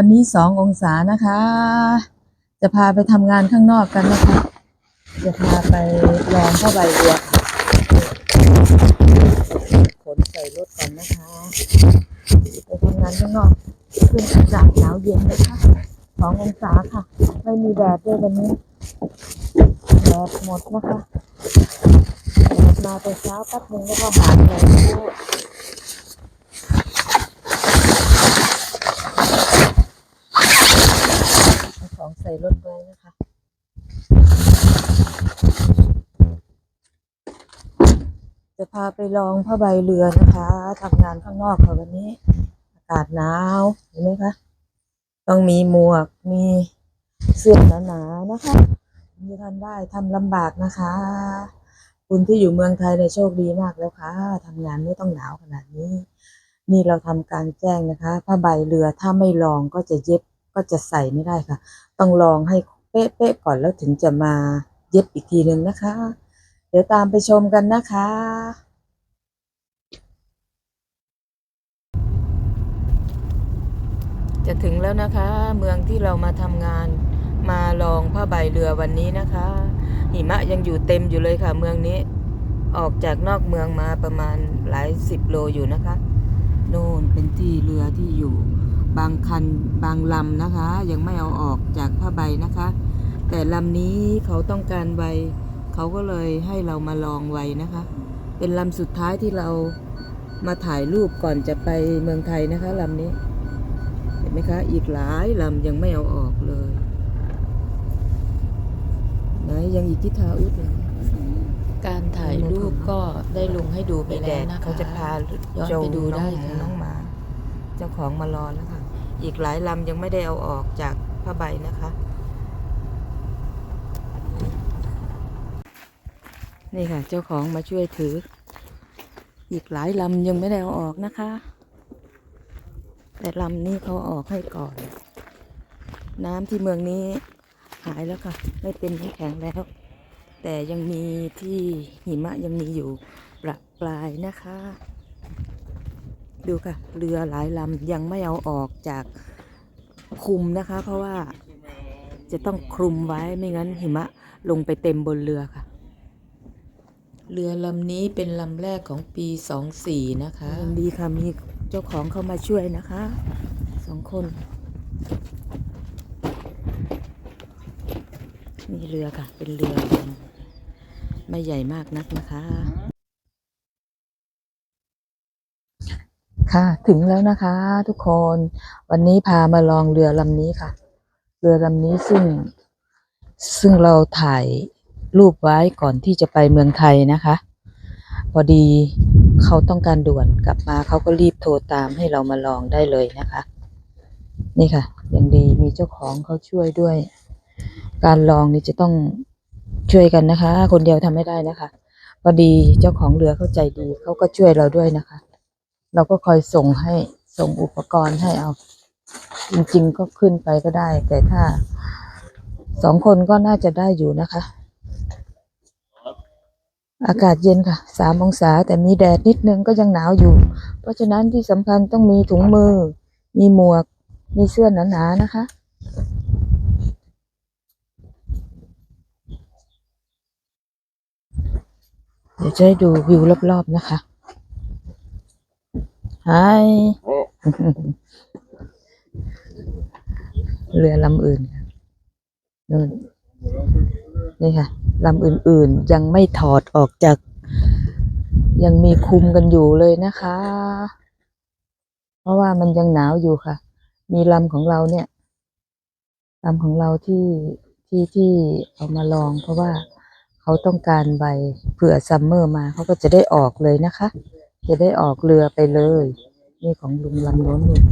วันนี้สององศานะคะ จะพาไปทำงานข้างนอกกันนะคะ จะพาไปลองผ้าใบเรือขนใส่รถกันนะคะ ไปทำงานข้างนอกขึ้นอากาศหนาวเย็นนะคะสององศาค่ะ ไม่มีแดดด้วยวันนี้แดดหมดนะคะแดดมาแต่เช้าแป๊บนึงแล้วก็หายไปแล้ว เอาของใส่รถไว้นะคะ จะพาไปลองผ้าใบเรือนะคะทำงานข้างนอกค่ะวันนี้ อากาศหนาวเห็นไหมคะ ต้องมีหมวกมีเสื้อหนาๆนะคะถึงจะทำได้ทำลำบากนะคะ คุณที่อยู่เมืองไทยเนี่ยโชคดีมากแล้วค่ะทำงานไม่ต้องหนาวขนาดนี้ นี่เราทำการแจ้งนะคะ ผ้าใบเรือถ้าไม่ลองก็จะเย็บ ก็จะใส่ไม่ได้ค่ะ ต้องลองให้เป๊ะๆก่อนแล้วถึงจะมาเย็บอีกทีหนึ่งนะคะ เดี๋ยวตามไปชมกันนะคะจะถึงแล้วนะคะ เมืองที่เรามาทำงานมาลองผ้าใบเรือวันนี้นะคะ หิมะยังอยู่เต็มอยู่เลยค่ะ เมืองนี้ ออกจากนอกเมืองมาประมาณหลายสิบโลอยู่นะคะ โน่นเป็นที่เรือที่อยู่ บางคันบางลำนะคะ ยังไม่เอาออกจากผ้าใบนะคะ แต่ลำนี้เขาต้องการใบ เขาก็เลยให้เรามาลองไว้นะคะ เป็นลำสุดท้ายที่เรามาถ่ายรูปก่อนจะไปเมืองไทยนะคะลำนี้ เห็นไหมคะ อีกหลายลำยังไม่เอาออกเลยไหนยังอีกที่ทาอุดเลยการถ่ายรูปก็ได้ลงให้ดูไปมีแดแล้วดนะคะเขาจะพาย้อนโจไปดูได้น้องหมูค่ะน้องหมา เจ้าของมารอแล้วค่ะ อีกหลายลำยังไม่ได้เอาออกจากผ้าใบนะคะ นี่ค่ะ เจ้าของมาช่วยถือ อีกหลายลำยังไม่ได้เอาออกนะคะ แต่ลำนี้เขาอออกให้ก่อน น้ำที่เมืองนี้หายแล้วค่ะ ไม่เป็นน้ำแข็งแล้ว แต่ยังมีที่หิมะยังมีอยู่ประปรายนะคะ ดูค่ะ เรือหลายลำยังไม่เอาออกจากคุมนะคะ เพราะว่าจะต้องคลุมไว้ไม่งั้นหิมะลงไปเต็มบนเรือค่ะ เรือลำนี้เป็นลำแรกของปี24นะคะยังดีค่ะมีเจ้าของเข้ามาช่วยนะคะสองคนนี่เรือค่ะ เป็นเรือ ไม่ใหญ่มากนักนะคะ ค่ะ ถึงแล้วนะคะ ทุกคนวันนี้พามาลองเรือลำนี้ค่ะ เรือลำนี้ซึ่ง ซึ่งเราถ่ายรูปไว้ก่อนที่จะไปเมืองไทยนะคะ พอดีเขาต้องการด่วนกลับมาเขาก็รีบโทรตามให้เรามาลองได้เลยนะคะ นี่ค่ะยังดีมีเจ้าของเขาช่วยด้วย การลองนี่จะต้องช่วยกันนะคะ คนเดียวทำไม่ได้นะคะ พอดีเจ้าของเรือเข้าใจดีเขาก็ช่วยเราด้วยนะคะ เราก็คอยส่งให้ส่งอุปกรณ์ให้เอา จริงๆก็ขึ้นไปก็ได้ แต่ถ้าสองคนก็น่าจะได้อยู่นะคะ อากาศเย็นค่ะสามองศาแต่มีแดดนิดนึงก็ยังหนาวอยู่ เพราะฉะนั้นที่สำคัญต้องมีถุงมือ มีหมวก มีเสื้อหนาๆนะคะเดี๋ยวจะให้ดูวิวรอบๆนะคะ ไฮเรือลำอื่นค่ะนู่นนี่ค่ะลำอื่นๆยังไม่ถอดออกจาก ยังมีคุมกันอยู่เลยนะคะ เพราะว่ามันยังหนาวอยู่ค่ะ มีลำของเราเนี่ยลำของเราที่ที่ที่เอามาลอง เพราะว่าเขาต้องการใบเผื่อซัมเมอร์มาเขาก็จะได้ออกเลยนะคะ จะได้ออกเรือไปเลย นี่ของลุงลำโน้นนู่น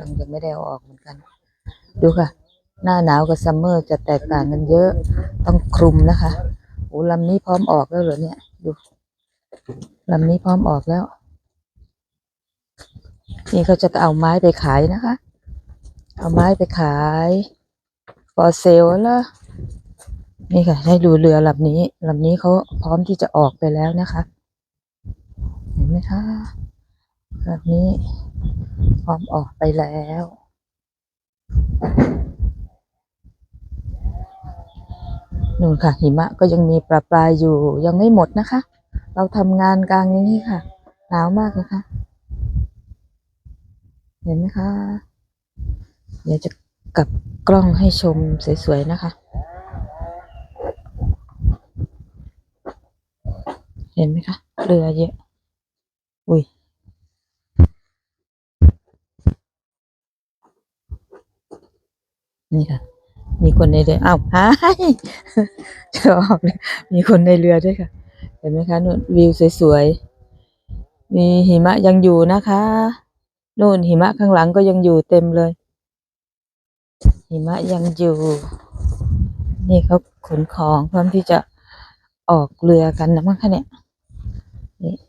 ลำยังไม่ได้เอาออกเหมือนกัน ดูค่ะ หน้าหนาวกับซัมเมอร์จะแตกต่างกันเยอะ ต้องคลุมนะคะโอ้ลำนี้พร้อมออกแล้วเหรอเนี่ย ดูลำนี้พร้อมออกแล้ว นี่เขาจะเอาไม้ไปขายนะคะ เอาไม้ไปขาย for sale แล้วนี่ค่ะ ให้ดูเรือลำนี้ลำนี้เขาพร้อมที่จะออกไปแล้วนะคะ มคะลำนี้พร้อมออกไปแล้ว นู่นค่ะ หิมะก็ยังมีประปรายอยู่ยังไม่หมดนะคะ เราทำงานกลางอย่างนี้ค่ะ หนาวมากนะคะ เห็นไหมคะ เดี๋ยวจะกลับกล้องให้ชมสวยๆนะคะ เห็นไหมคะเรือเยอะ อุ้ยนี่ค่ะ มีคนในเรืออ้าวหายชอบเลยมีคนในเรือด้วยค่ะ เห็นไหมคะนู่นวิวสวยๆ มีหิมะยังอยู่นะคะนู่นหิมะข้างหลังก็ยังอยู่เต็มเลย หิมะยังอยู่ นี่เขาขนของพร้อมที่จะออกเรือกันนะมั้งคะเนี่ย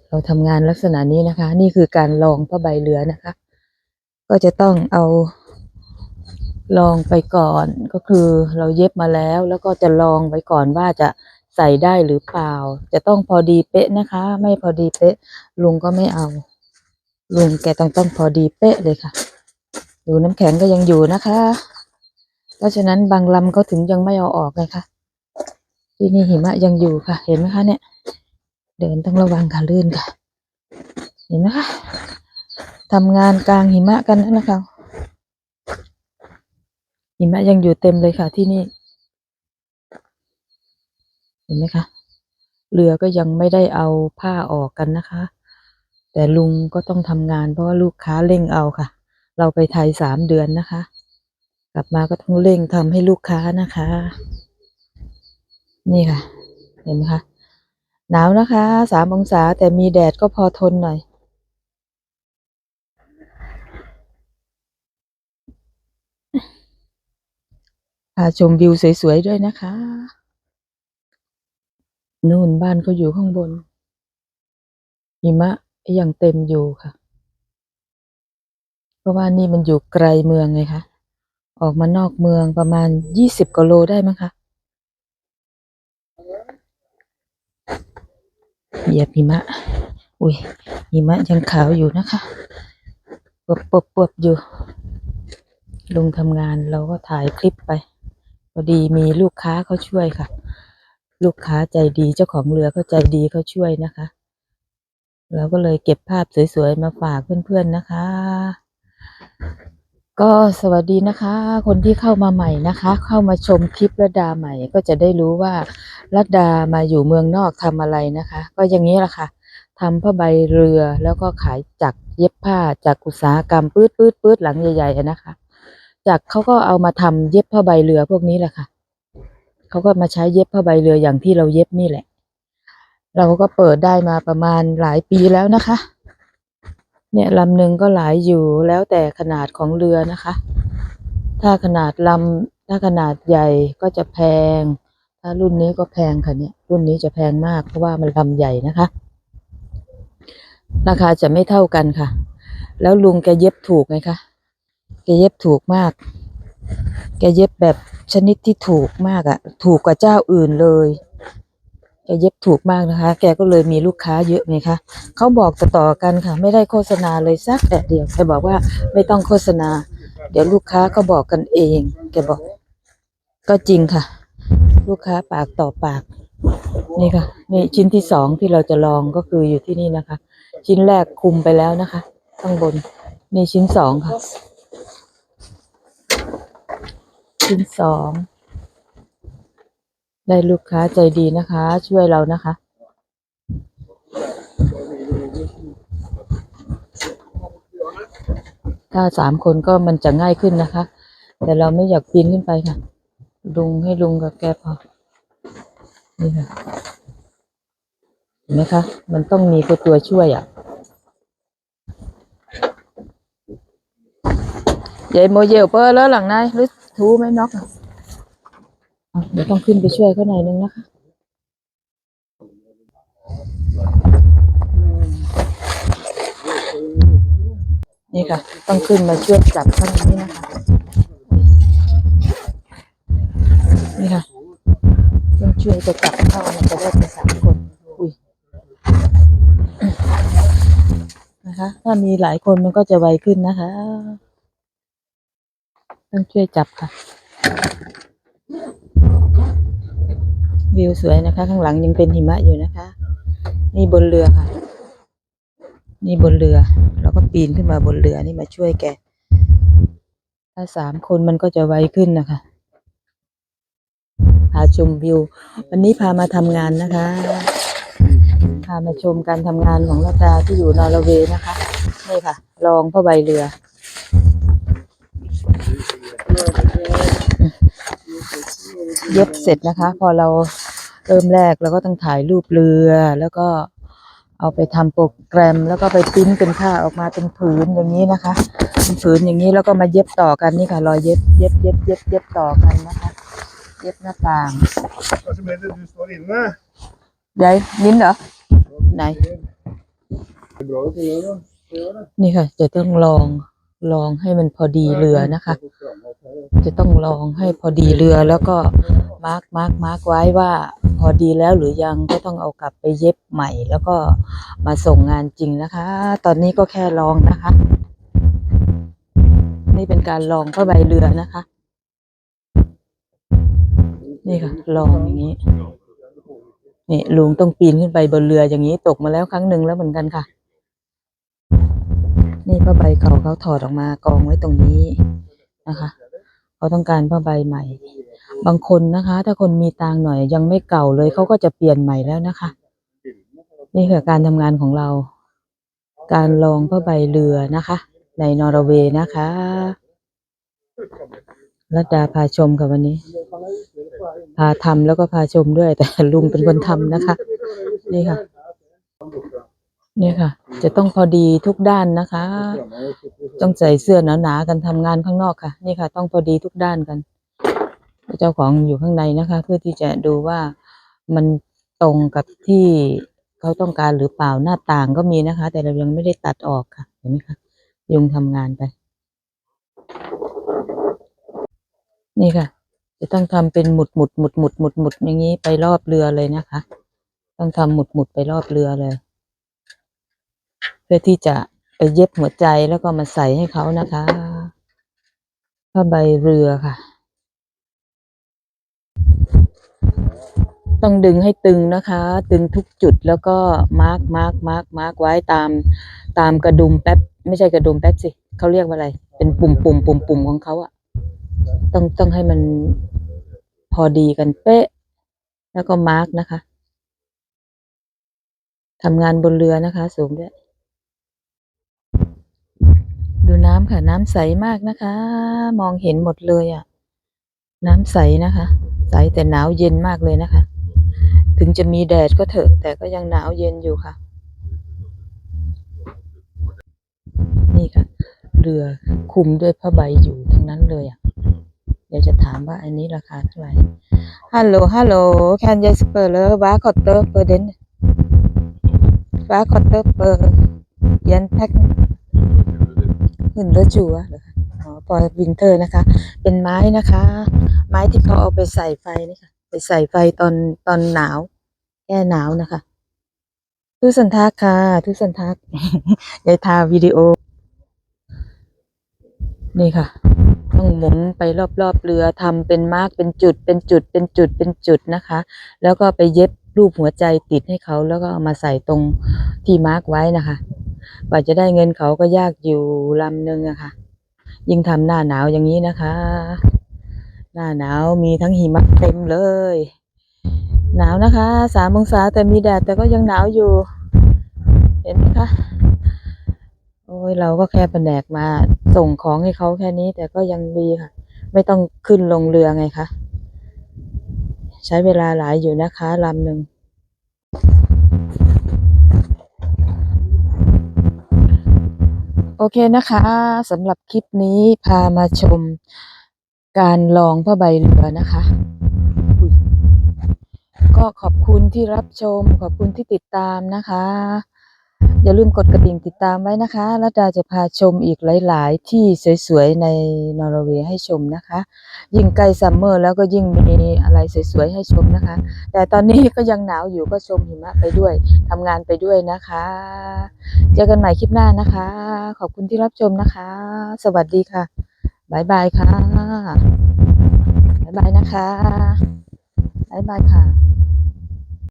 เราทำงานลักษณะนี้นะคะ นี่คือการลองผ้าใบเรือนะคะ ก็จะต้องเอาลองไปก่อนก็คือเราเย็บมาแล้ว แล้วก็จะลองไว้ก่อนว่าจะใส่ได้หรือเปล่า จะต้องพอดีเป๊ะนะคะ ไม่พอดีเป๊ะ ลุงก็ไม่เอา ลุงแกต้องต้องพอดีเป๊ะเลยค่ะ ดูน้ำแข็งก็ยังอยู่นะคะ เพราะฉะนั้นบางลำเขาถึงยังไม่เอาออกเลยค่ะที่นี่หิมะยังอยู่ค่ะ เห็นไหมคะเนี่ย เดินต้องระวังค่ะลื่นค่ะ เห็นไหมคะทำงานกลางหิมะกันนะคะหิมะยังอยู่เต็มเลยค่ะที่นี่ เห็นไหมคะเรือก็ยังไม่ได้เอาผ้าออกกันนะคะ แต่ลุงก็ต้องทำงานเพราะว่าลูกค้าเร่งเอาค่ะ เราไปไทยสามเดือนนะคะ กลับมาก็ต้องเร่งทำให้ลูกค้านะคะ นี่ค่ะ เห็นไหมคะ หนาวนะคะสามองศาแต่มีแดดก็พอทนหน่อย พาชมวิวสวยๆด้วยนะคะ นู่นบ้านเขาอยู่ข้างบน หิมะยังเต็มอยู่ค่ะ เพราะว่านี่มันอยู่ไกลเมืองไงคะ ออกมานอกเมืองประมาณยี่สิบกิโลได้มั้งคะ เหยียบหิมะ อุ้ยหิมะยังขาวอยู่นะคะปวบปวบปวบอยู่ ลุงทำงานเราก็ถ่ายคลิปไป พอดีมีลูกค้าเขาช่วยค่ะ ลูกค้าใจดีเจ้าของเรือเขาใจดีเขาช่วยนะคะ เราก็เลยเก็บภาพสวยๆ มาฝากเพื่อนๆนะคะ ก็สวัสดีนะคะ คนที่เข้ามาใหม่นะคะ เข้ามาชมคลิประดาใหม่ก็จะได้รู้ว่ารัดดามาอยู่เมืองนอกทำอะไรนะคะ ก็อย่างนี้แหละค่ะทำผ้าใบเรือแล้วก็ขายจักเย็บผ้าจากอุตสาหกรรมปื๊ดปื๊ดปื๊ดหลังใหญ่ๆนะคะจากเขาก็เอามาทำเย็บผ้าใบเรือพวกนี้แหละค่ะเขาก็มาใช้เย็บผ้าใบเรืออย่างที่เราเย็บนี่แหละ เราก็เปิดได้มาประมาณหลายปีแล้วนะคะ เนี่ยลำหนึ่งก็หลายอยู่แล้วแต่ขนาดของเรือนะคะ ถ้าขนาดลำถ้าขนาดใหญ่ก็จะแพง ถ้ารุ่นนี้ก็แพงค่ะเนี่ย รุ่นนี้จะแพงมากเพราะว่ามันลำใหญ่นะคะ ราคาจะไม่เท่ากันค่ะ แล้วลุงแกเย็บถูกไงคะแกเย็บถูกมาก แกเย็บแบบชนิดที่ถูกมากอะ่ะ ถูกกว่าเจ้าอื่นเลย เย็บถูกมากนะคะ แกก็เลยมีลูกค้าเยอะไงคะเขาบอกต่อๆกันค่ะ ไม่ได้โฆษณาเลยสักแต่เดียวแกบอกว่าไม่ต้องโฆษณา เดี๋ยวลูกค้าก็บอกกันเอง แกบอก ก็จริงค่ะ ลูกค้าปากต่อปาก นี่ค่ะนี่ชิ้นที่สองที่เราจะลองก็คืออยู่ที่นี่นะคะ ชิ้นแรกคุมไปแล้วนะคะ ข้างบนนี่ชิ้นสองค่ะ ชิ้นสอง ได้ลูกค้าใจดีนะคะ ช่วยเรานะคะ ถ้าสามคนก็มันจะง่ายขึ้นนะคะ แต่เราไม่อยากปีนขึ้นไปค่ะ ลุงให้ลุงกับแกพอ นี่ค่ะ เห็นไหมคะ มันต้องมีตัวช่วยอะยายโมเยลเปอร์แล้วหลังนายรือทูไหมน็อกอะ เดี๋ยวต้องขึ้นไปช่วยเขาหน่อยนึงนะคะ นี่ค่ะ ต้องขึ้นมาช่วยจับข้างนี้นะคะ นี่ค่ะต้องช่วยจะจับเข้ามันจะได้เป็นสามคน อุ้ย นะคะ ถ้ามีหลายคนมันก็จะไวขึ้นนะคะ ต้องช่วยจับค่ะ วิวสวยนะคะ ข้างหลังยังเป็นหิมะอยู่นะคะ นี่บนเรือค่ะ นี่บนเรือ เราก็ปีนขึ้นมาบนเรือนี่มาช่วยแก ถ้าสามคนมันก็จะไวขึ้นนะคะ พาชมวิว วันนี้พามาทำงานนะคะ พามาชมการทำงานของรัตาที่อยู่นอร์เวย์นะคะนี่ค่ะ ลองผ้าใบเรือเย็บเสร็จนะคะ พอเรา เริ่มแรกเราก็ต้องถ่ายรูปเรือแล้วก็เอาไปทำโปรแกรมแล้วก็ไปปริ้นเป็นผ้าออกมาเป็นผืนอย่างนี้นะคะเป็นผืนอย่างนี้แล้วก็มาเย็บต่อกันนี่ค่ะรอยเย็บเย็บเย็บเย็บเย็บต่อกันนะคะ เย็บหน้าต่าง Hva som heter du står inne? ยายลิ้นเหรอไหน Det er bra å få gjøre det. Gjør det. นี่ค่ะจะต้องลองลองให้มันพอดีเรือนะคะ จะต้องลองให้พอดีเรือแล้วก็มาร์กมาร์กมาร์กไว้ว่าพอดีแล้วหรือยังก็ต้องเอากลับไปเย็บใหม่ แล้วก็มาส่งงานจริงนะคะ ตอนนี้ก็แค่ลองนะคะ นี่เป็นการลองผ้าใบเรือนะคะ นี่ค่ะ ลองอย่างนี้นี่ลุงต้องปีนขึ้นไปบนเรืออย่างนี้ตกมาแล้วครั้งหนึ่งแล้วเหมือนกันค่ะ นี่ผ้าใบเก่าเขาถอดออกมากองไว้ตรงนี้นะคะ เขาต้องการผ้าใบใหม่ บางคนนะคะ ถ้าคนมีตังหน่อยยังไม่เก่าเลยเขาก็จะเปลี่ยนใหม่แล้วนะคะ นี่คือการทำงานของเรา การลองผ้าใบเรือนะคะ ในนอร์เวย์นะคะรัตดาพาชมค่ะวันนี้ พาทำแล้วก็พาชมด้วยแต่ลุงเป็นคนทำนะคะ นี่ค่ะ นี่ค่ะ จะต้องพอดีทุกด้านนะคะ ต้องใส่เสื้อหนาๆกันทำงานข้างนอกค่ะ นี่ค่ะ ต้องพอดีทุกด้านกัน เจ้าของอยู่ข้างในนะคะ เพื่อที่จะดูว่ามันตรงกับที่เขาต้องการหรือเปล่าหน้าต่างก็มีนะคะ แต่เรายังไม่ได้ตัดออกค่ะ เห็นไหมคะยุงทำงานไป นี่ค่ะ จะต้องทำเป็นหมุดหมุดหมุดหมุดหมุดหมุดอย่างนี้ไปรอบเรือเลยนะคะ ต้องทำหมุดหมุดไปรอบเรือเลย พื่อที่จะไปเย็บหัวใจแล้วก็มาใส่ให้เขานะคะผ้าใบเรือค่ะ ต้องดึงให้ตึงนะคะ ตึงทุกจุดแล้วก็มาร์กมาร์กมาร์กมาร์กไว้ตามตามกระดุมแป๊บ ไม่ใช่กระดุมแป๊บสิเขาเรียกว่าอะไร เป็นปุ่มปุ่มปุ่มปุ่มของเขาอะต้องต้องให้มันพอดีกันเป๊ะ แล้วก็มาร์กนะคะทำงานบนเรือนะคะ สูงด้วย ดูน้ำค่ะ น้ำใสมากนะคะ มองเห็นหมดเลยอะ่ะ น้ำใสนะคะ ใสแต่หนาวเย็นมากเลยนะคะ ถึงจะมีแดดก็เถอะ แต่ก็ยังหนาวเย็นอยู่ค่ะ นี่ค่ะ เรือคุมด้วยผ้าใบอยู่ทั้งนั้นเลยอะ่ะ เดี๋ยวจะถามว่าอันนี้ราคาเท่าไหร่ ฮัลโหล ฮัลโหล can you spell va kotter per den va kotter per yen pack หุ่นเรือจัวเหรอคะอ๋อปอยวิงเทอร์นะคะ เป็นไม้นะคะ ไม้ที่เขาเอาไปใส่ไฟนี่ค่ะ ไปใส่ไฟตอนตอนหนาว แก้หนาวนะคะทุสันทักค่ะทุสันทักยายทาวิดีโอ นี่ค่ะ ต้องหมุนไปรอบๆเรือทำเป็นมาร์กเป็นจุดเป็นจุดเป็นจุดเป็นจุดนะคะ แล้วก็ไปเย็บรูปหัวใจติดให้เขาแล้วก็เอามาใส่ตรงที่มาร์กไว้นะคะ กว่าจะได้เงินเขาก็ยากอยู่ลำหนึ่งอะค่ะ ยิ่งทำหน้าหนาวอย่างนี้นะคะ หน้าหนาวมีทั้งหิมะเต็มเลย หนาวนะคะสามองศาแต่มีแดดแต่ก็ยังหนาวอยู่ เห็นไหมคะโอ้ยเราก็แค่แผนกมาส่งของให้เขาแค่นี้แต่ก็ยังดีค่ะ ไม่ต้องขึ้นลงเรือไงคะ ใช้เวลาหลายอยู่นะคะลำหนึ่ง โอเคนะคะสำหรับคลิปนี้พามาชมการลองผ้าใบเรือนะคะ ก็ขอบคุณที่รับชม ขอบคุณที่ติดตามนะคะ อย่าลืมกดกระดิ่งติดตามไว้นะคะแล้วดาจะพาชมอีกหลาย ๆ ที่สวย ๆ ในนอร์เวย์ให้ชมนะคะ ยิ่งใกล้ซัมเมอร์แล้วก็ยิ่งมีอะไรสวย ๆ ให้ชมนะคะ แต่ตอนนี้ก็ยังหนาวอยู่ก็ชมหิมะไปด้วยทำงานไปด้วยนะคะ เจอกันใหม่คลิปหน้านะคะ ขอบคุณที่รับชมนะคะ สวัสดีค่ะบายบายค่ะบายบายนะคะบายบายค่ะ